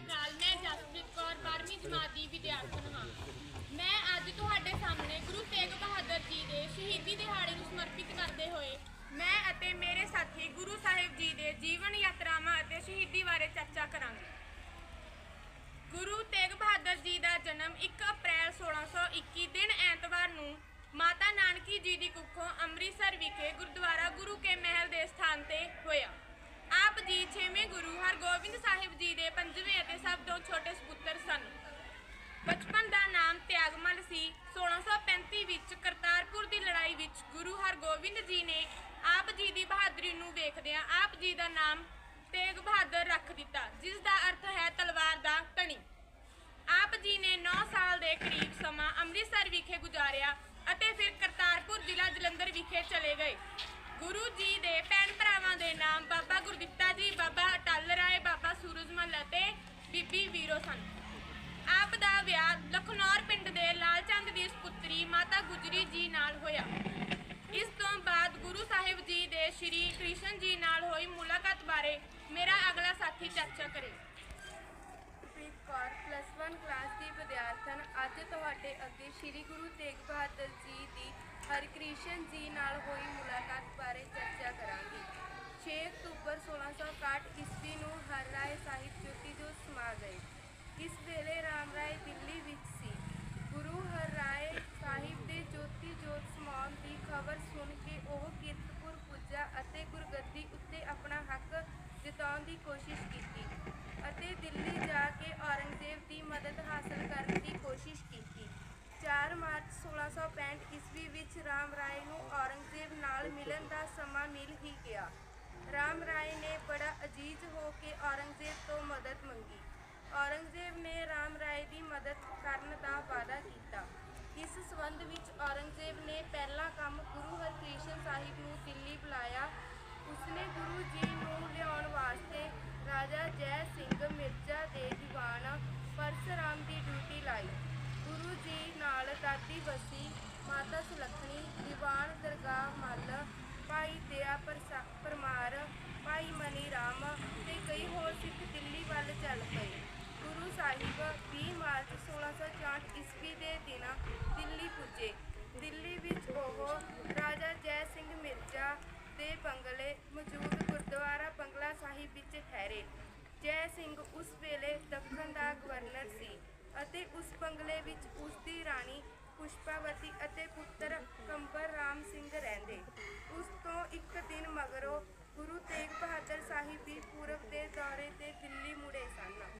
ਅਕਾਲ ਮੈਂ ਜਸਪ੍ਰੀਤ ਕੌਰ 12ਵੀਂ ਜਮਾਤ ਦੀ ਵਿਦਿਆਰਥਣ ਹਾਂ। ਮੈਂ ਅੱਜ ਤੁਹਾਡੇ ਸਾਹਮਣੇ ਗੁਰੂ ਤੇਗ ਬਹਾਦਰ ਜੀ ਦੇ ਸ਼ਹੀਦੀ ਦਿਹਾੜੇ ਨੂੰ ਸਮਰਪਿਤ ਕਰਦੇ ਹੋਏ ਮੈਂ ਅਤੇ ਮੇਰੇ ਸਾਥੀ ਗੁਰੂ ਸਾਹਿਬ ਜੀ ਦੇ ਜੀਵਨ ਯਾਤਰਾਵਾਂ ਅਤੇ ਸ਼ਹੀਦੀ ਬਾਰੇ ਚਰਚਾ ਕਰਾਂਗੇ। ਗੁਰੂ ਤੇਗ ਬਹਾਦਰ ਜੀ ਦਾ ਜਨਮ 1 ਅਪ੍ਰੈਲ 1621 ਦਿਨ ਐਤਵਾਰ ਨੂੰ ਮਾਤਾ ਨਾਨਕੀ ਜੀ ਦੀ ਕੁੱਖੋਂ ਅੰਮ੍ਰਿਤਸਰ ਵਿਖੇ ਗੁਰਦੁਆਰਾ ਗੁਰੂ ਕੇ ਮਹਿਲ ਦੇ ਸਥਾਨ ਤੇ ਹੋਇਆ। ਆਪ ਜੀ 6ਵੇਂ ਗੁਰੂ ਹਰਗੋਬਿੰਦ ਸਾਹਿਬ ਜੀ ਦੇ ਪੰਜਵੇਂ ਅਤੇ ਸਭ ਤੋਂ ਛੋਟੇ ਸੁਪੁੱਤਰ ਸਨ। ਬਚਪਨ ਦਾ ਨਾਮ ਤਿਆਗਮਲ ਸੀ। 1635 ਵਿੱਚ ਕਰਤਾਰਪੁਰ ਦੀ ਲੜਾਈ ਵਿੱਚ ਗੁਰੂ ਹਰਗੋਬਿੰਦ ਜੀ ਨੇ ਆਪ ਜੀ ਦੀ ਬਹਾਦਰੀ ਨੂੰ ਵੇਖਦਿਆਂ ਆਪ ਜੀ ਦਾ ਨਾਮ ਤੇਗ ਬਹਾਦਰ ਰੱਖ ਦਿੱਤਾ, ਜਿਸ ਦਾ ਅਰਥ ਹੈ ਤਲਵਾਰ ਦਾ ਧਣੀ ਆਪ ਜੀ ਨੇ 9 ਸਾਲ ਦੇ ਕਰੀਬ ਸਮਾਂ ਅੰਮ੍ਰਿਤਸਰ ਵਿਖੇ ਗੁਜ਼ਾਰਿਆ ਅਤੇ ਫਿਰ ਕਰਤਾਰਪੁਰ ਜ਼ਿਲ੍ਹਾ ਜਲੰਧਰ ਵਿਖੇ ਚਲੇ ਗਏ। ਗੁਰੂ ਜੀ ਦੇ ਭੈਣ ਭਰਾ ਦੇ ਨਾਮ ਬਾਬਾ ਗੁਰਦਿੱਤਾ ਜੀ ਬਾਬਾ ਅਟਲ ਰਾਏ ਬਾਬਾ ਸੂਰਜਮਲ ਅਤੇ ਬੀਬੀ ਵੀਰੋ ਸਨ ਆਪ ਦਾ ਵਿਆਹ ਪਿੰਡ ਦੇ ਲਾਲ ਚੰਦ ਦੀ ਸੁਪੁੱਤਰੀ ਮਾਤਾ ਗੁਜਰੀ ਜੀ ਨਾਲ ਹੋਇਆ। ਇਸ ਤੋਂ ਬਾਅਦ ਗੁਰੂ ਸਾਹਿਬ ਜੀ ਦੇ ਸ਼੍ਰੀ ਕ੍ਰਿਸ਼ਨ ਜੀ ਨਾਲ ਹੋਈ ਮੁਲਾਕਾਤ ਬਾਰੇ ਮੇਰਾ ਅਗਲਾ ਸਾਥੀ ਚਰਚਾ ਕਰੇ। ਪ੍ਰੀਤ ਕੌਰ ਪਲੱਸ 1 ਕਲਾਸ ਦੀ ਵਿਦਿਆਰਥਣ। ਅੱਜ ਤੁਹਾਡੇ ਅੱਗੇ ਸ੍ਰੀ ਗੁਰੂ ਤੇਗ ਬਹਾਦਰ ਜੀ ਦੀ ਹਰਿਕ੍ਰਿਸ਼ਨ ਜੀ ਨਾਲ ਹੋਈ ਮੁਲਾਕਾਤ ਬਾਰੇ ਚਰਚਾ ਕਰਾਂਗੇ। 6 ਅਕਤੂਬਰ 1661 ਈਸਵੀ ਨੂੰ ਹਰ ਰਾਏ ਸਾਹਿਬ ਜੋਤੀ ਜੋ ਸਮਾ ਗਏ ਇਸ ਵੇਲੇ ਰਾਮ ਰਾਏ ਦਿੱਲੀ ਵਿੱਚ ਸੀ ਗੁਰੂ ਹਰ ਰਾਏ ਸਾਹਿਬ ਦੇ ਜੋਤੀ ਜੋਤ ਸਮਾਉਣ ਦੀ ਖਬਰ ਸੁਣ ਕੇ ਉਹ ਕੀਰਤਪੁਰ ਪੁੱਜਾ ਅਤੇ ਗੁਰਗੱਦੀ ਉੱਤੇ ਆਪਣਾ ਹੱਕ ਜਤਾਉਣ ਦੀ ਕੋਸ਼ਿਸ਼ ਕੀਤੀ ਅਤੇ ਦਿੱਲੀ ਜਾ ਕੇ ਔਰੰਗਜ਼ੇਬ ਦੀ ਮਦਦ ਹਾਸਲ ਕਰਨ ਦੀ ਕੋਸ਼ਿਸ਼ ਕੀਤੀ। 4 ਮਾਰਚ 1665 ਈਸਵੀ ਵਿੱਚ ਰਾਮ ਰਾਏ ਨੂੰ ਔਰੰਗਜ਼ੇਬ ਨਾਲ ਮਿਲਣ ਦਾ ਸਮਾਂ ਮਿਲ ਹੀ ਗਿਆ। ਰਾਮ ਰਾਏ ਨੇ ਬੜਾ ਅਜੀਜ਼ ਹੋ ਕੇ ਔਰੰਗਜ਼ੇਬ ਤੋਂ ਮਦਦ ਮੰਗੀ। ਔਰੰਗਜ਼ੇਬ ਨੇ ਰਾਮ ਰਾਏ ਦੀ ਮਦਦ ਕਰਨ ਦਾ ਵਾਅਦਾ ਕੀਤਾ। ਇਸ ਸਬੰਧ ਵਿੱਚ ਔਰੰਗਜ਼ੇਬ ਨੇ ਪਹਿਲਾ ਕੰਮ ਕ੍ਰਿਸ਼ਨ ਸਾਹਿਬ ਨੂੰ ਦਿੱਲੀ ਬੁਲਾਇਆ। ਉਸਨੇ ਗੁਰੂ ਜੀ ਨੂੰ ਲਿਆਉਣ ਵਾਸਤੇ ਰਾਜਾ ਜੈ ਸਿੰਘ ਮਿਰਜ਼ਾ ਦੇ ਦੀਵਾਨ ਪਰਸਰਾਮ ਦੀ ਡਿਊਟੀ ਲਾਈ। ਗੁਰੂ ਜੀ ਨਾਲ ਦਾਦੀ ਬਸੀ, ਮਾਤਾ ਸੁਲੱਖਣੀ, ਦੀਵਾਨ ਦਰਗਾਹ ਮੱਲ, ਭਾਈ ਦਇਆ ਪਰਮਾਰ, ਭਾਈ ਮਨੀ ਰਾਮ ਤੇ ਕਈ ਹੋਰ ਸਿੱਖ ਦਿੱਲੀ ਵੱਲ ਚੱਲ ਪਏ। ਗੁਰੂ ਸਾਹਿਬ 20 ਮਾਰਚ 1664 ਈਸਵੀ ਦੇ ਦਿਨ ਦਿੱਲੀ ਪੁੱਜੇ। ਦਿੱਲੀ ਵਿੱਚ ਉਹ ਰਾਜਾ ਜੈ ਸਿੰਘ ਮਿਰਜ਼ਾ ਦੇ ਬੰਗਲੇ ਮੌਜੂਦ ਗੁਰਦੁਆਰਾ ਬੰਗਲਾ ਸਾਹਿਬ ਵਿੱਚ ਠਹਿਰੇ। ਜੈ ਸਿੰਘ ਉਸ ਵੇਲੇ ਦੱਖਣ ਦਾ ਗਵਰਨਰ ਸੀ ਅਤੇ ਉਸ ਬੰਗਲੇ ਵਿੱਚ ਉਸ ਦੀ ਰਾਣੀ ਪੁਸ਼ਪਾਵਤੀ ਅਤੇ ਪੁੱਤਰ ਕੰਬਰ ਰਾਮ ਸਿੰਘ ਰਹਿੰਦੇ। ਉਸ ਤੋਂ ਇੱਕ ਦਿਨ ਮਗਰੋਂ ਗੁਰੂ ਤੇਗ ਬਹਾਦਰ ਸਾਹਿਬ ਵੀ ਪੂਰਬ ਦੇ ਦੌਰੇ ਤੇ ਦਿੱਲੀ ਮੁੜੇ ਸਨ।